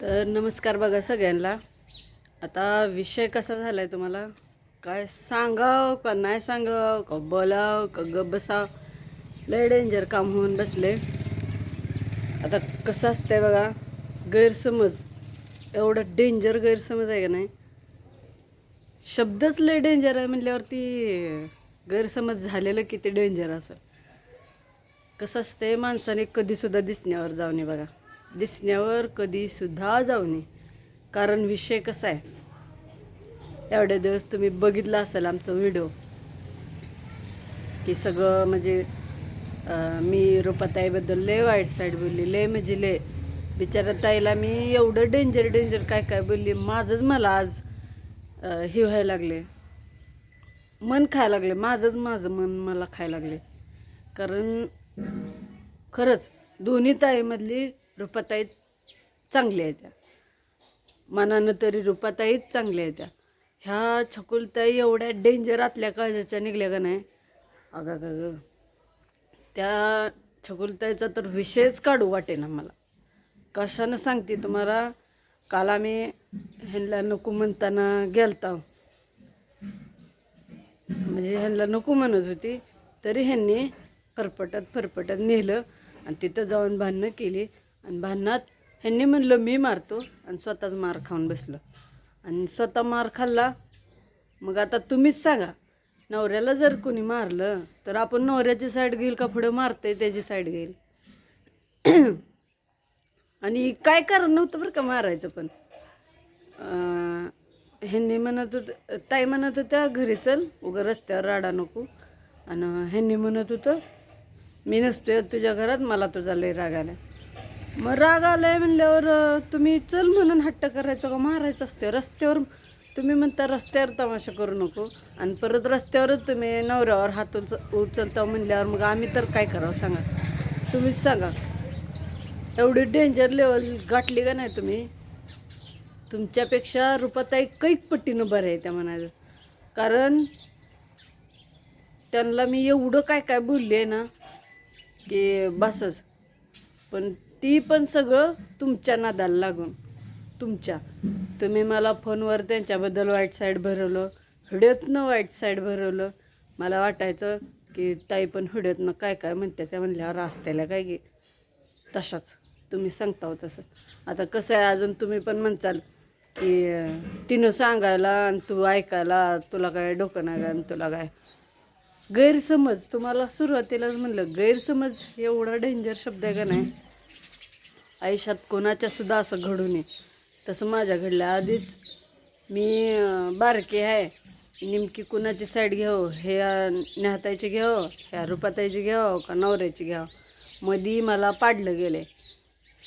तर नमस्कार बघा सगळ्यांना. आता विषय कसा झाला आहे तुम्हाला? काय सांगाव का नाही सांगाव? का बोलाव? का ग बसाव? लय डेंजर काम होऊन बसले. आता कसं असतंय बघा गैरसमज. एवढं डेंजर गैरसमज आहे का नाही? शब्दच लय डेंजर आहे म्हटल्यावरती गैरसमज झालेलं किती डेंजर असं. कसं असतंय माणसाने कधीसुद्धा दिसण्यावर जाऊ नये बघा. दिसण्यावर कधीसुद्धा जाऊ नये. कारण विषय कसा आहे? एवढे दिवस तुम्ही बघितला असेल आमचा व्हिडिओ. की सगळं म्हणजे मी रुपाताईबद्दल लय वाईट साईड बोलली लय म्हणजे लय. बिचारा ताईला मी एवढं डेंजर डेंजर काय काय बोलली? माझंच मला आज हे व्हायला लागले मन खायला लागले माझंच माझं मन मला खायला लागले कारण खरंच दोन्ही ताईमधली रुपाताई चांगल्या आहेत त्या मनानं तरी रुपाताईच चांगल्या आहेत त्या ह्या छकुलताई एवढ्या डेंजर आतल्या काळजाच्या निघल्या का नाही? अगं ग त्या छकुलताईचा तर विषयच काढू वाटेना मला. कशानं सांगते तुम्हाला? काल आम्ही ह्यांना नको म्हणताना गेलता. म्हणजे ह्यांना नको म्हणत होती तरी ह्यांनी फरफटत फरफटत नेलं आणि तिथं जाऊन भांडणं केली. आणि भांडणात ह्यांनी म्हणलं मी मारतो आणि स्वतःच मार खाऊन बसलं. आणि स्वतः मार खाल्ला. मग आता तुम्हीच सांगा नवऱ्याला जर कोणी मारलं तर आपण नवऱ्याची साईड घेईल का पुढं मारतंय त्याची साईड घेईल? आणि काय कारण नव्हतं बरं का मारायचं पण. ह्यांनी म्हणत होत ताई म्हणत होत्या घरी चल उगा रस्त्यावर राडा नको. आणि ह्यांनी म्हणत होतं मी नसतोय तुझ्या घरात मला तुझा लय राग आला मग राग आलाय म्हणल्यावर तुम्ही चल म्हणून हट्ट करायचं का? मारायचं असते रस्त्यावर तुम्ही म्हणता रस्त्यावर तमाशा करू नको आणि परत रस्त्यावरच तुम्ही नवऱ्यावर हात उच उचलता म्हणल्यावर मग आम्ही तर काय करावं सांगा? तुम्हीच सांगा. एवढी डेंजर लेवल गाठली का नाही तुम्ही? तुमच्यापेक्षा रुपाताई कैक पट्टीनं बरं आहे त्या म्हणायचं कारण त्यांना मी एवढं काय काय बोलले आहे ना की बसच. पण ती पण सगळं तुमच्या नादाला लागून. तुमच्या. तुम्ही मला फोनवर त्यांच्याबद्दल वाईट साईड भरवलं व्हिडिओतनं वाईट साईड भरवलं. मला वाटायचं की ताई पण व्हिडिओतनं काय काय म्हणते त्या म्हणल्यावर रास्त्याला काय की तशाच. तुम्ही सांगता हो तसं. आता कसं आहे अजून तुम्ही पण म्हणचाल की तिनं सांगायला आणि तू ऐकायला तुला काय डोकं नाही का आणि तुला काय? गैरसमज. तुम्हाला सुरुवातीलाच म्हणलं गैरसमज एवढा डेंजर शब्द आहे का नाही? आयुष्यात कोणाच्या सुद्धा असं घडू नये. तसं माझ्या घडलं आधीच मी बारके आहे. नेमकी कुणाची साईड घ्यावं? हे न्याहतायची नेहाताईची घ्यावं? ह्या रुपाताईची घ्यावं का नवऱ्याची घ्यावं? मधी मला पाडलं गेले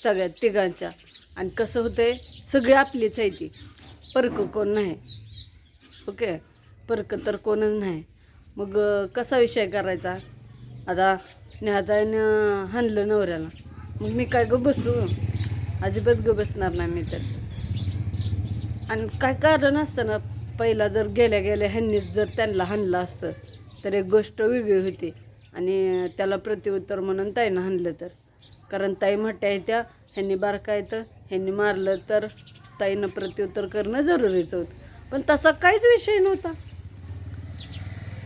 सगळ्या तिघांच्या. आणि कसं होतंय? सगळी आपलीच आहे ती. परक कोण नाही. ओके? परक तर कोणच नाही. मग कसा विषय करायचा? आता नेहाताईनं हाणलं नवऱ्याला. मग मी काय ग बसू? अजिबात ग बसणार नाही मी तर. आणि काय कारण असतं ना पहिला जर गेल्या गेल्या ह्यांनीच जर त्यांना हाणलं असतं तर एक गोष्ट वेगळी होती. आणि त्याला प्रत्युत्तर म्हणून ताईनं हाणलं तर. कारण ताई म्हट्या त्या ह्यांनी बारका येतं ह्यांनी मारलं तर ताईनं प्रत्युत्तर करणं जरुरीचं होतं. पण तसा काहीच विषय नव्हता.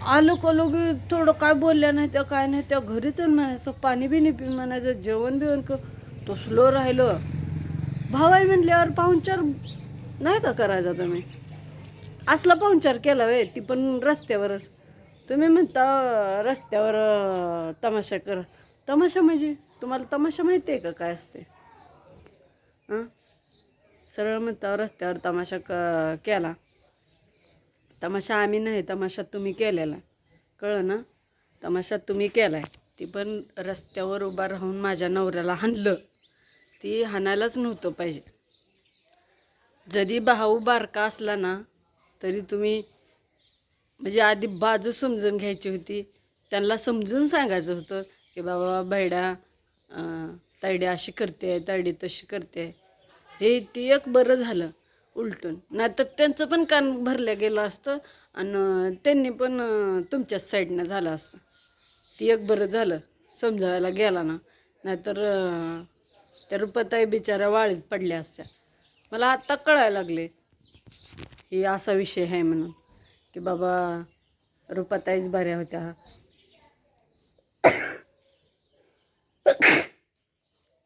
आलो कलो थोडं काय बोलल्या नाही त्या काय नाही त्या घरीच म्हणायचं पाणी बिणी पी म्हणायचं जेवण बिवण कर. तसलो राहिलं राहिलो. भावाई म्हणल्यावर पाहुणचार नाही का करायचा तुम्ही? असला पाहुणचार केला वे ती पण रस्त्यावरच. तुम्ही म्हणता रस्त्यावर तमाशा कर. तमाशा म्हणजे? तुम्हाला तमाशा माहिती आहे का काय असते? हां सरळ म्हणता रस्त्यावर तमाशा क केला. तमाशा आम्ही नाही तमाशा तुम्ही केलेला. कळलं ना? तमाशा तुम्ही केला आहे ती पण रस्त्यावर उभा राहून माझ्या नवऱ्याला हाणलं. ती हाणायलाच नव्हतं पाहिजे. जरी भाऊ बारका असला ना तरी तुम्ही म्हणजे आधी बाजू समजून घ्यायची होती. त्यांना समजून सांगायचं होतं की बाबा बैडा अं, तायडी अशी करते तायडी तशी करते. हे ती एक बरं झालं. उलटून. नाहीतर त्यांचं पण कान भरलं गेलं असतं आणि त्यांनी पण तुमच्याच साईडनं झालं असतं. ती एक बरं झालं समजावायला गेला ना. नाहीतर त्या रुपाताई बिचाऱ्या वाळीत पडल्या असत्या. मला आत्ता कळायला लागले ही असा विषय आहे म्हणून की बाबा रुपाताईच बऱ्या होत्या.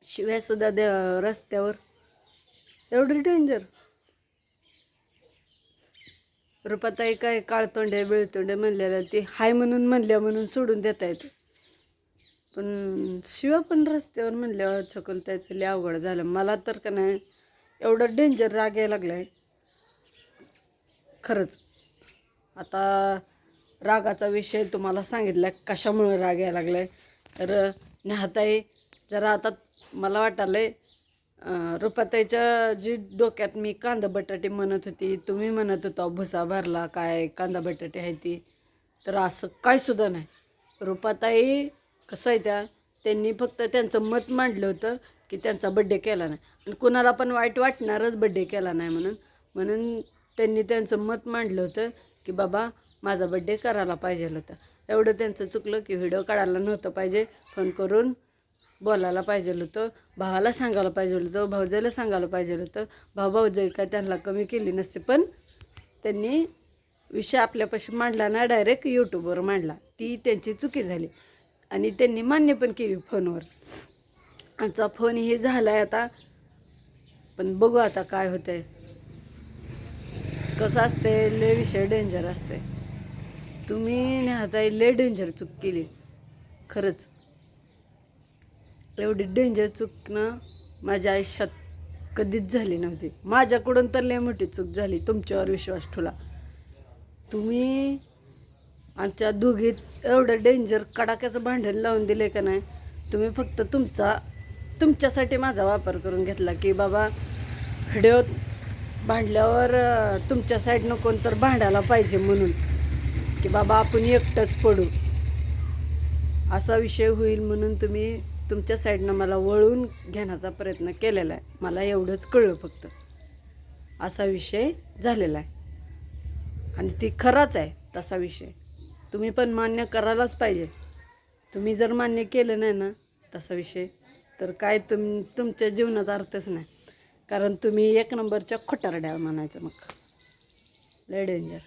शिव्या सुद्धा दे रस्त्यावर. एवढी डेंजर रुपाताई काय काळतोंड्या बिळतोंड्या म्हणलेल्या ती हाय म्हणून म्हणल्या म्हणून सोडून देता येते पण शिवा पण रस्त्यावर म्हणल्यावर चकल त्याचं लय अवघड झालं. मला तर का नाही एवढं डेंजर राग यायला लागलाय. खरंच. आता रागाचा विषय तुम्हाला सांगितला कशामुळे राग यायला लागलाय? तर नेहाताई जरा आता मला वाटायलंय आहे रुपाताईच्या जी डोक्यात मी कांदा बटाटे म्हणत होती तुम्ही म्हणत होता भुसा भरला काय कांदा बटाटे आहे ती. तर असं काय सुद्धा नाही. रुपाताई कसं आहे त्या त्यांनी फक्त त्यांचं मत मांडलं होतं की त्यांचा बड्डे केला नाही. आणि कुणाला पण वाईट वाटणारच बड्डे केला नाही म्हणून. म्हणून त्यांनी त्यांचं मत मांडलं होतं की बाबा माझा बड्डे करायला पाहिजे होता. एवढं त्यांचं चुकलं की व्हिडिओ काढायला नव्हतं पाहिजे. फोन करून बोलायला पाहिजे होतं भावाला सांगायला पाहिजे होतं भाऊजाईला सांगायला पाहिजे होतं. भाऊ भाऊजाई काय त्यांना कमी केली नसते पण त्यांनी विषय आपल्यापाशी मांडला ना डायरेक्ट यूट्यूबवर मांडला. ती त्यांची चुकी झाली. आणि त्यांनी मान्य पण केली फोनवर. आमचा फोन हे झाला आहे आता पण बघू आता काय होतंय. कसं असते लय विषय डेंजर असते तुम्ही नेहाताई लय डेंजर चूक केली. खरंच. एवढी डेंजर चूक ना माझ्या आयुष्यात कधीच झाली नव्हती. माझ्याकडून तर लय मोठी चूक झाली. तुमच्यावर विश्वास ठेवला. तुम्ही आमच्या दोघीत एवढं डेंजर कडाक्याचं भांडण लावून दिले का नाही? तुम्ही फक्त तुमचा तुमच्यासाठी माझा वापर करून घेतला की बाबा व्हिडिओ भांडल्यावर तुमच्या साईडनं कोण तर भांडायला पाहिजे म्हणून. की बाबा आपण एकटंच पडू. असा विषय होईल म्हणून तुम्ही तुमच्या साईडनं मला वळून घेण्याचा प्रयत्न केलेला आहे. मला एवढंच कळलं फक्त. असा विषय झालेला आहे. आणि ती खराच आहे तसा विषय. तुम्ही पण मान्य करायलाच पाहिजे. तुम्ही जर मान्य केलं नाही ना तसा विषय. तर काय तुम तुमच्या जीवनाचा अर्थच नाही. कारण तुम्ही एक नंबरच्या खोटारड्या म्हणायचं मग. लय डेंजर